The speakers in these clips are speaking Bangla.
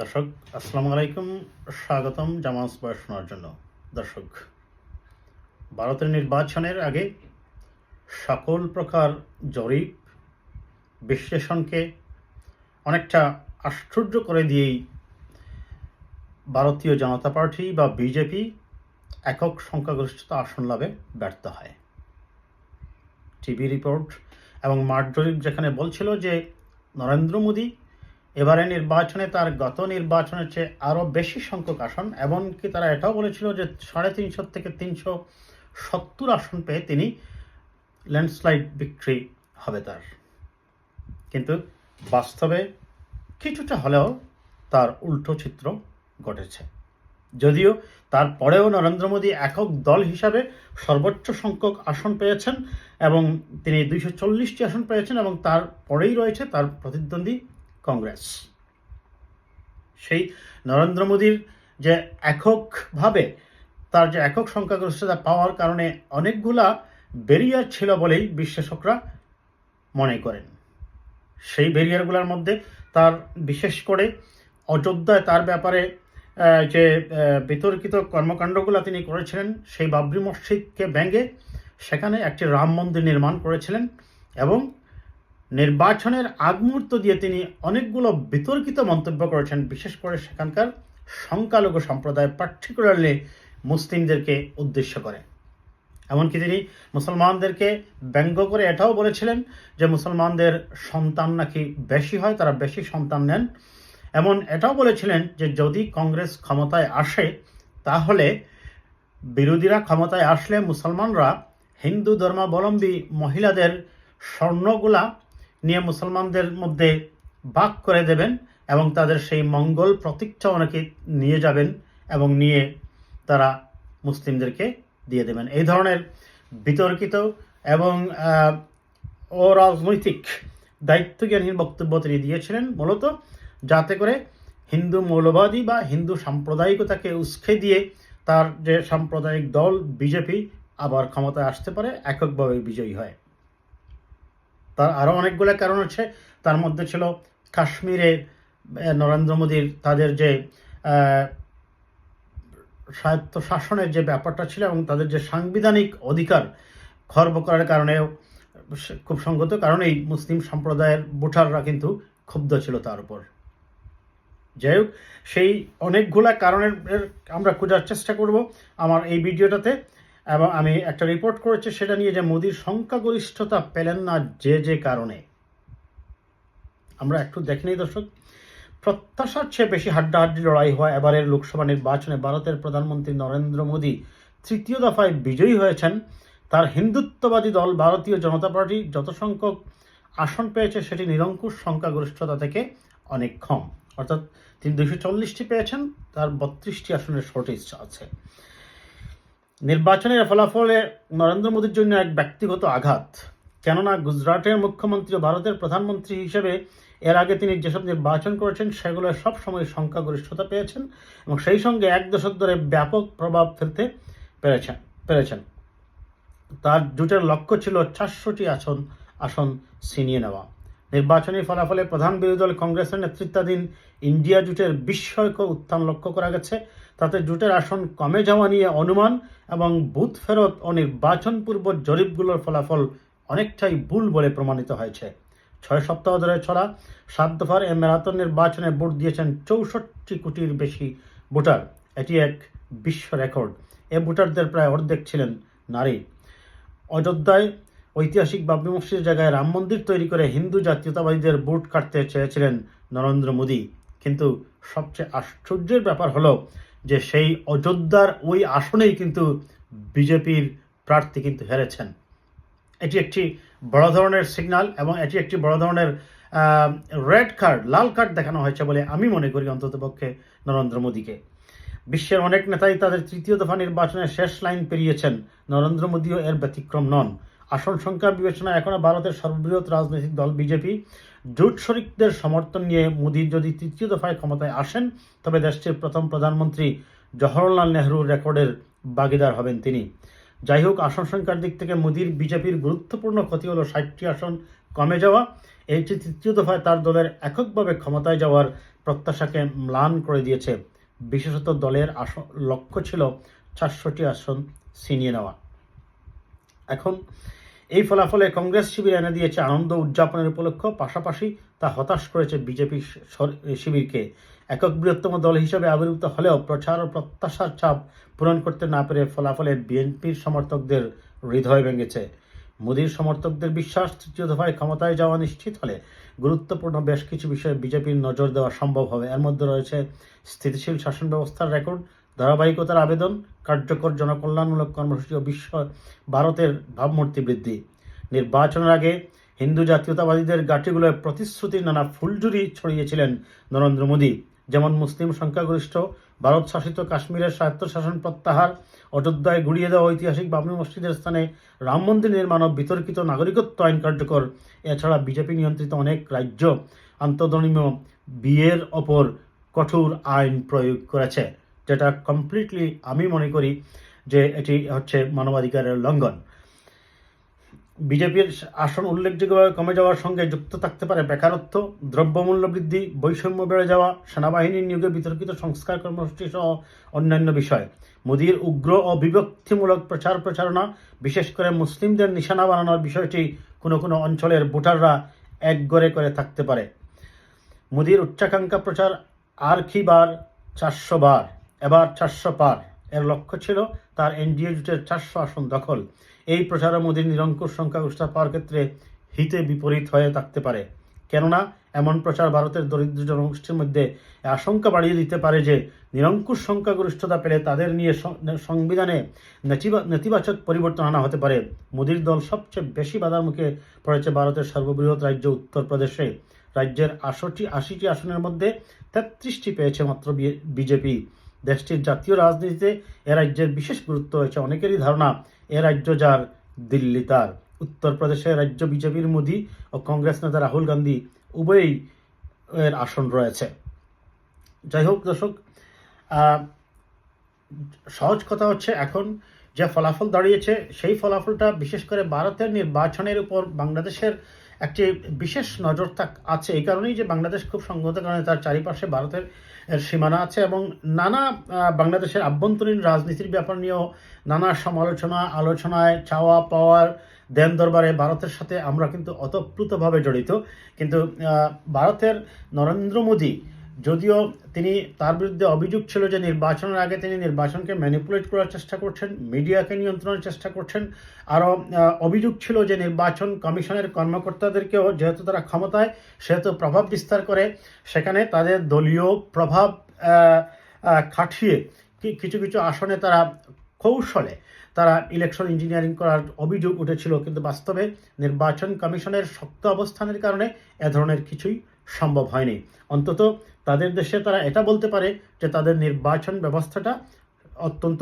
দর্শক, আসসালামু আলাইকুম, স্বাগতম বয়স শোনার জন্য। দর্শক, ভারতের নির্বাচনের আগে সকল প্রকার জরিপ, বিশ্লেষণকে অনেকটা আশ্চর্য করে দিয়েই ভারতীয় জনতা পার্টি বা বিজেপি একক সংখ্যাগরিষ্ঠতা আসন লাভে ব্যর্থ হয়। টিভি রিপোর্ট এবং মাঠ জরিপ যেখানে বলছিল যে নরেন্দ্র মোদী এবারে নির্বাচনে তার গত নির্বাচনের চেয়ে আরও বেশি সংখ্যক আসন, এমনকি তারা এটাও বলেছিল যে সাড়ে তিনশো থেকে তিনশো সত্তর আসন পেয়ে তিনি ল্যান্ডস্লাইড বিক্রি হবে তার। কিন্তু বাস্তবে কিছুটা হলেও তার উল্টো চিত্র ঘটেছে। যদিও তারপরেও নরেন্দ্র মোদী একক দল হিসাবে সর্বোচ্চ সংখ্যক আসন পেয়েছেন এবং তিনি দুইশো চল্লিশটি আসন পেয়েছেন এবং তারপরেই রয়েছে তার প্রতিদ্বন্দ্বী কংগ্রেস। সেই নরেন্দ্র মোদীর যে এককভাবে, তার যে একক সংখ্যাগরিষ্ঠতা পাওয়ার কারণে অনেকগুলা ব্যারিয়ার ছিল বলেই বিশ্লেষকরা মনে করেন। সেই ব্যারিয়ারগুলোর মধ্যে তার বিশেষ করে অযোধ্যায় তার ব্যাপারে যে বিতর্কিত কর্মকাণ্ডগুলো তিনি করেছিলেন, সেই বাবরি মসজিদকে ব্যঙ্গে সেখানে একটি রাম মন্দির নির্মাণ করেছিলেন এবং নির্বাচনের আগ মুহূর্ত দিয়ে তিনি অনেকগুলো বিতর্কিত মন্তব্য করেছেন, বিশেষ করে সেখানকার সংখ্যালঘু সম্প্রদায় পার্টিকুলারলি মুসলিমদেরকে উদ্দেশ্য করে। এমনকি তিনি মুসলমানদেরকে ব্যঙ্গ করে এটাও বলেছিলেন যে মুসলমানদের সন্তান নাকি বেশি হয়, তারা বেশি সন্তান নেন। এমন এটাও বলেছিলেন যে যদি কংগ্রেস ক্ষমতায় আসে, তাহলে বিরোধীরা ক্ষমতায় আসলে মুসলমানরা হিন্দু ধর্মাবলম্বী মহিলাদের স্বর্ণগুলা নিয়ে মুসলমানদের মধ্যে ভাগ করে দেবেন এবং তাদের সেই মঙ্গল প্রতীকটা অনেকে নিয়ে যাবেন এবং নিয়ে তারা মুসলিমদেরকে দিয়ে দেবেন। এই ধরনের বিতর্কিত এবং অরাজনৈতিক দায়িত্বজ্ঞানহীন বক্তব্য তিনি দিয়েছিলেন মূলত যাতে করে হিন্দু মৌলবাদী বা হিন্দু সাম্প্রদায়িকতাকে উস্কে দিয়ে তার যে সাম্প্রদায়িক দল, বিজেপি আবার ক্ষমতায় আসতে পারে, এককভাবে বিজয়ী হয়। তার আরও অনেকগুলো কারণ আছে। তার মধ্যে ছিল কাশ্মীরে নরেন্দ্র মোদীর তাদের যে স্বায়ত্ত শাসনের যে ব্যাপারটা ছিল এবং তাদের যে সাংবিধানিক অধিকার খর্ব করার কারণেও খুব সঙ্গত। কারণেই মুসলিম সম্প্রদায়ের ভোটাররা কিন্তু ক্ষুব্ধ ছিল তার উপর। যাই হোক, সেই অনেকগুলা কারণের আমরা খোঁজার চেষ্টা করব। আমার এই ভিডিওটাতে এবং আমি একটা রিপোর্ট করেছি, সেটা নিয়ে যে মোদির সংখ্যাগরিষ্ঠতা পেলেন না যে যে কারণে। আমরা একটু দেখে নিই দর্শক। প্রত্যাশার চেয়ে বেশি হাড্ডাহাড্ডি লড়াই হয় এবারের লোকসভা নির্বাচনে ভারতের প্রধানমন্ত্রী নরেন্দ্র মোদী তৃতীয় দফায় বিজয়ী হয়েছেন। তার হিন্দুত্ববাদী দল ভারতীয় জনতা পার্টি যত সংখ্যক আসন পেয়েছে, সেটি নিরঙ্কুশ সংখ্যাগরিষ্ঠতা থেকে অনেক কম। অর্থাৎ তিনি দুশো চল্লিশটি পেয়েছেন, তার বত্রিশটি আসনের শর্টেজ আছে। নির্বাচনের ফলাফলে নরেন্দ্র মোদীর জন্য এক ব্যক্তিগত আঘাত। কেননা গুজরাটের মুখ্যমন্ত্রী ও ভারতের প্রধানমন্ত্রী হিসেবে এর আগে তিনি যেসব নির্বাচন করেছেন, সেগুলো সব সময় সংখ্যাগরিষ্ঠতা পেয়েছেন এবং সেই সঙ্গে এক দশক ধরে ব্যাপক প্রভাব ফেলতে পেরেছেন পেরেছেন। তার জোটের লক্ষ্য ছিল চারশোটি আসন আসন ছিনিয়ে নেওয়া। নির্বাচনী ফলাফলে প্রধান বিরোধী দল কংগ্রেসের নেতৃত্বাধীন ইন্ডিয়া জোটের বিস্ময়কর উত্থান লক্ষ্য করা গেছে। তাতে জোটের আসন কমে যাওয়া নিয়ে অনুমান এবং বুথ ফেরত ও নির্বাচন পূর্ব জরিপগুলোর ফলাফল অনেকটাই ভুল বলে প্রমাণিত হয়েছে। ছয় সপ্তাহ ধরে ছড়া সাত দফার এ ম্যারাথন নির্বাচনে ভোট দিয়েছেন চৌষট্টি কোটির বেশি ভোটার। এটি এক বিশ্ব রেকর্ড। এ ভোটারদের প্রায় অর্ধেক ছিলেন নারী। অযোধ্যায় ঐতিহাসিক বাবরি মসজিদের জায়গায় রাম মন্দির তৈরি করে হিন্দু জাতীয়তাবাদীদের ভোট কাটতে চেয়েছিলেন নরেন্দ্র মোদী। কিন্তু সবচেয়ে আশ্চর্যের ব্যাপার হলো যে সেই অযোধ্যার ওই আসনেই কিন্তু বিজেপির প্রার্থী কিন্তু হেরেছেন। এটি একটি বড় ধরনের সিগন্যাল এবং এটি একটি বড় ধরনের রেড কার্ড লাল কার্ড দেখানো হয়েছে বলে আমি মনে করি অন্ততপক্ষে নরেন্দ্র মোদীকে। বিশ্বের অনেক নেতাই তাদের তৃতীয় দফা নির্বাচনের শেষ লাইন পেরিয়েছেন। নরেন্দ্র মোদীও এর ব্যতিক্রম নন। আসন সংখ্যা বিবেচনায় এখনও ভারতের সর্ববৃহৎ রাজনৈতিক দল বিজেপি। জোট শরিকদের সমর্থন নিয়ে মোদী যদি তৃতীয় দফায় ক্ষমতায় আসেন, তবে দেশটির প্রথম প্রধানমন্ত্রী জওহরলাল নেহরুর রেকর্ডের ভাগিদার হবেন তিনি। যাই হোক, আসন সংখ্যার দিক থেকে মোদীর বিজেপির গুরুত্বপূর্ণ ক্ষতি হলো ষাটটি আসন কমে যাওয়া। এই তৃতীয় দফায় তার দলের এককভাবে ক্ষমতায় যাওয়ার প্রত্যাশাকে ম্লান করে দিয়েছে। বিশেষত দলের আসন লক্ষ্য ছিল চারশোটি আসন ছিনিয়ে নেওয়া। এখন এই ফলাফলে কংগ্রেস শিবির এনে দিয়েছে আনন্দ উদযাপনের উপলক্ষ পাশাপাশি তা হতাশ করেছে বিজেপি শিবিরকে। একক বৃহত্তম দল হিসেবে আবির্ভূত হলেও প্রচার ও প্রত্যাশার চাপ পূরণ করতে না পেরে ফলাফলে বিএনপির সমর্থকদের হৃদয় ভেঙেছে। মোদীর সমর্থকদের বিশ্বাস, তৃতীয় দফায় ক্ষমতায় যাওয়া নিশ্চিত হলে গুরুত্বপূর্ণ বেশ কিছু বিষয়ে বিজেপির নজর দেওয়া সম্ভব হবে। এর মধ্যে রয়েছে স্থিতিশীল শাসন ব্যবস্থার রেকর্ড ধারাবাহিকতার আবেদন, কার্যকর জনকল্যাণমূলক কর্মসূচি ও বিশ্ব ভারতের ভাবমূর্তি বৃদ্ধি। নির্বাচনের আগে হিন্দু জাতীয়তাবাদীদের গাঠিগুলোয় প্রতিশ্রুতির নানা ফুলঝুরি ছড়িয়েছিলেন নরেন্দ্র মোদী। যেমন মুসলিম সংখ্যাগরিষ্ঠ, ভারত শাসিত কাশ্মীরের স্বায়ত্তশাসন প্রত্যাহার, অযোধ্যায় গুড়িয়ে দেওয়া ঐতিহাসিক বাবরি মসজিদের স্থানে রাম মন্দির নির্মাণ ও বিতর্কিত নাগরিকত্ব আইন কার্যকর। এছাড়া বিজেপি নিয়ন্ত্রিত অনেক রাজ্য আন্তঃধর্মীয় বিয়ের ওপর কঠোর আইন প্রয়োগ করেছে। যেটা কমপ্লিটলি আমি মনে করি যে এটি হচ্ছে মানবাধিকারের লঙ্ঘন। বিজেপির আসন উল্লেখযোগ্যভাবে কমে যাওয়ার সঙ্গে যুক্ত থাকতে পারে বেকারত্ব, দ্রব্যমূল্য বৃদ্ধি, বৈষম্য বেড়ে যাওয়া, সেনাবাহিনীর নিয়োগে বিতর্কিত সংস্কার কর্মসূচি সহ অন্যান্য বিষয়। মোদীর উগ্র ও বিভক্তিমূলক প্রচার প্রচারণা, বিশেষ করে মুসলিমদের নিশানা বানানোর বিষয়টি কোনো কোনো অঞ্চলের ভোটাররা একগরে করে থাকতে পারে। মোদীর উচ্চাকাঙ্ক্ষা প্রচার আর কি বার? চারশো বার। এবার চারশো পার। এর লক্ষ্য ছিল তার এনডিএ জোটের চারশো আসন দখল। এই প্রচারে মোদীর নিরঙ্কুশ সংখ্যাগরিষ্ঠতা পাওয়ার ক্ষেত্রে হিতে বিপরীত হয়ে থাকতে পারে। কেননা, এমন প্রচার ভারতের দরিদ্র জনগোষ্ঠীর মধ্যে আশঙ্কা বাড়িয়ে দিতে পারে যে, নিরঙ্কুশ সংখ্যাগরিষ্ঠতা পেলে তাদের নিয়ে সংবিধানে নেতিবাচক পরিবর্তন আনা হতে পারে। মোদীর দল সবচেয়ে বেশি বাধার মুখে পড়েছে ভারতের সর্ববৃহৎ রাজ্য উত্তরপ্রদেশে। রাজ্যের আশিটি আশিটি আসনের মধ্যে তেত্রিশটি পেয়েছে মাত্র বিজেপি। দেশটির জাতীয় রাজনীতিতে এ রাজ্যের বিশেষ গুরুত্ব হয়েছে অনেকেরই ধারণা, এ রাজ্য যার দিল্লি তার। উত্তরপ্রদেশে রাজ্য বিজেপির মোদি ও কংগ্রেস নেতা রাহুল গান্ধী উভয়ই এর আসন রয়েছে। যাই হোক দর্শক সহজ কথা হচ্ছে এখন যে ফলাফল দাঁড়িয়েছে, সেই ফলাফলটা বিশেষ করে ভারতের নির্বাচনের উপর বাংলাদেশের একটি বিশেষ নজর থাক আছে। এই কারণেই যে বাংলাদেশ খুব সংগত, কারণে তার চারিপাশে ভারতের সীমানা আছে এবং নানা বাংলাদেশের আভ্যন্তরীণ রাজনীতির ব্যাপার নিয়েও নানা সমালোচনা, আলোচনায় চাওয়া পাওয়ার দেন দরবারে ভারতের সাথে আমরা কিন্তু অতপ্রুতভাবে জড়িত। কিন্তু ভারতের নরেন্দ্র মোদী যদিও তিনি তার বিরুদ্ধে অভিযোগ ছিল যে নির্বাচনের আগে তিনি নির্বাচনকে ম্যানিপুলেট করার চেষ্টা করছেন মিডিয়াকে নিয়ন্ত্রণের চেষ্টা করছেন। আরও অভিযোগ ছিল যে নির্বাচন কমিশনের কর্মকর্তাদেরকেও যেহেতু তারা ক্ষমতায়, সেহেতু প্রভাব বিস্তার করে, সেখানে তাদের দলীয় প্রভাব খাটিয়ে কিছু কিছু আসনে তারা কৌশলে তারা ইলেকশন ইঞ্জিনিয়ারিং করার অভিযোগ উঠেছিল। কিন্তু বাস্তবে নির্বাচন কমিশনের শক্ত অবস্থানের কারণে এ ধরনের কিছুই সম্ভব হয়নি। অন্তত তাদের দেশে তারা এটা বলতে পারে যে তাদের নির্বাচন ব্যবস্থাটা অত্যন্ত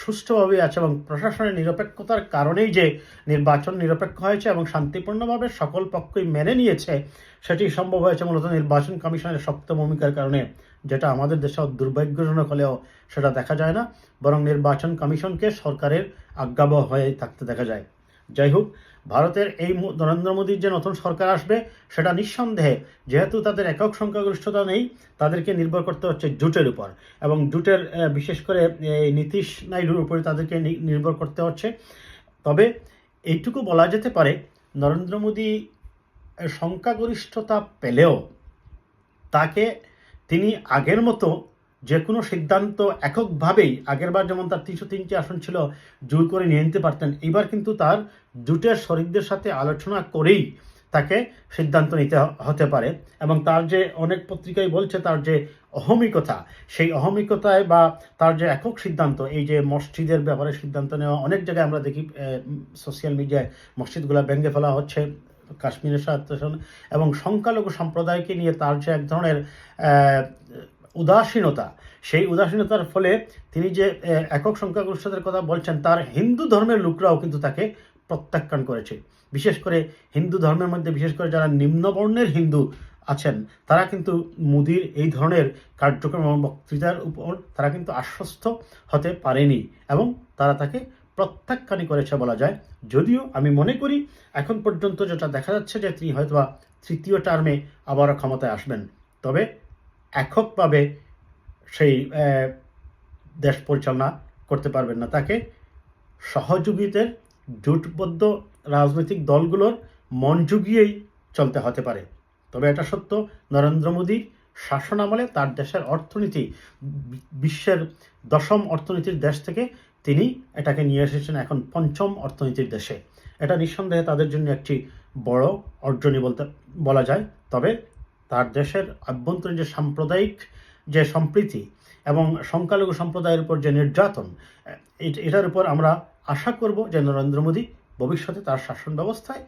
সুষ্ঠুভাবে আছে এবং প্রশাসনের নিরপেক্ষতার কারণেই যে নির্বাচন নিরপেক্ষ হয়েছে এবং শান্তিপূর্ণভাবে সকল পক্ষই মেনে নিয়েছে, সেটি সম্ভব হয়েছে মূলত নির্বাচন কমিশনের শক্ত ভূমিকার কারণে। যেটা আমাদের দেশে দুর্ভাগ্যজনক হলেও সেটা দেখা যায় না, বরং নির্বাচন কমিশনকে সরকারের আজ্ঞাবহ হয়ে থাকতে দেখা যায়। যাই হোক, ভারতের এই নরেন্দ্র মোদীর যে নতুন সরকার আসবে, সেটা নিঃসন্দেহে যেহেতু তাদের একক সংখ্যাগরিষ্ঠতা নেই, তাদেরকে নির্ভর করতে হচ্ছে জুটের উপর। এবং জুটের বিশেষ করে এই নীতিশ নাইডুর উপরে তাদেরকে নির্ভর করতে হচ্ছে। তবে এইটুকু বলা যেতে পারে, নরেন্দ্র মোদী সংখ্যাগরিষ্ঠতা পেলেও তাকে তিনি আগের মতো যে কোনো সিদ্ধান্ত এককভাবেই আগেরবার যেমন তার তিনশো তিনটি আসন ছিল, জোর করে নিয়ে নিতে পারতেন। এবার কিন্তু তার জুটের শরিকদের সাথে আলোচনা করেই তাকে সিদ্ধান্ত নিতে হতে পারে এবং তার যে অনেক পত্রিকায় বলছে তার যে অহমিকতা, সেই অহমিকতায় বা তার যে একক সিদ্ধান্ত, এই যে মসজিদের ব্যাপারে সিদ্ধান্ত নেওয়া, অনেক জায়গায় আমরা দেখি সোশ্যাল মিডিয়ায় মসজিদগুলো ভেঙে ফেলা হচ্ছে, কাশ্মীরের সাথে এবং সংখ্যালঘু সম্প্রদায়কে নিয়ে তার যে এক ধরনের উদাসীনতা। সেই উদাসীনতার ফলে তিনি যে একক সংখ্যাগরিষ্ঠদের কথা বলছেন, তার হিন্দু ধর্মের লোকরাও কিন্তু তাকে প্রত্যাখ্যান করেছে। বিশেষ করে হিন্দু ধর্মের মধ্যে, বিশেষ করে যারা নিম্নবর্ণের হিন্দু আছেন, তারা কিন্তু মোদির এই ধরনের কার্যক্রম এবং বক্তৃতার উপর তারা কিন্তু আশ্বস্ত হতে পারেনি এবং তারা তাকে প্রত্যাখ্যানই করেছে বলা যায়। যদিও আমি মনে করি, এখন পর্যন্ত যেটা দেখা যাচ্ছে যে তিনি হয়তোবা তৃতীয় টার্মে আবারও ক্ষমতায় আসবেন। তবে এককভাবে সেই দেশ পরিচালনা করতে পারবেন না। তাকে সহযোগীদের জোটবদ্ধ রাজনৈতিক দলগুলোর মন জুগিয়েই চলতে হতে পারে। তবে এটা সত্য, নরেন্দ্র মোদীর শাসন আমলে তার দেশের অর্থনীতি বিশ্বের দশম অর্থনীতির দেশ থেকে তিনি এটাকে নিয়ে এসেছেন এখন পঞ্চম অর্থনীতির দেশে। এটা নিঃসন্দেহে তাদের জন্য একটি বড় অর্জনই বলতে, বলা যায়। তবে তার দেশের আভ্যন্তরীণ যে সাম্প্রদায়িক যে সম্প্রীতি এবং সংখ্যালঘু সম্প্রদায়ের উপর যে নির্যাতন এটার উপর আমরা আশা করব যে নরেন্দ্র মোদী ভবিষ্যতে তার শাসন ব্যবস্থায়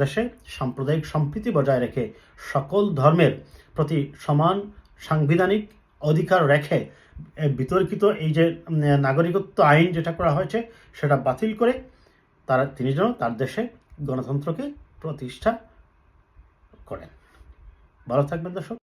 দেশে সাম্প্রদায়িক সম্প্রীতি বজায় রেখে সকল ধর্মের প্রতি সমান সাংবিধানিক অধিকার রেখে বিতর্কিত এই যে নাগরিকত্ব আইন যেটা করা হয়েছে সেটা বাতিল করে তারা, তিনি যেন তার দেশে গণতন্ত্রকে প্রতিষ্ঠা করেন। ভালো থাকবেন দর্শক।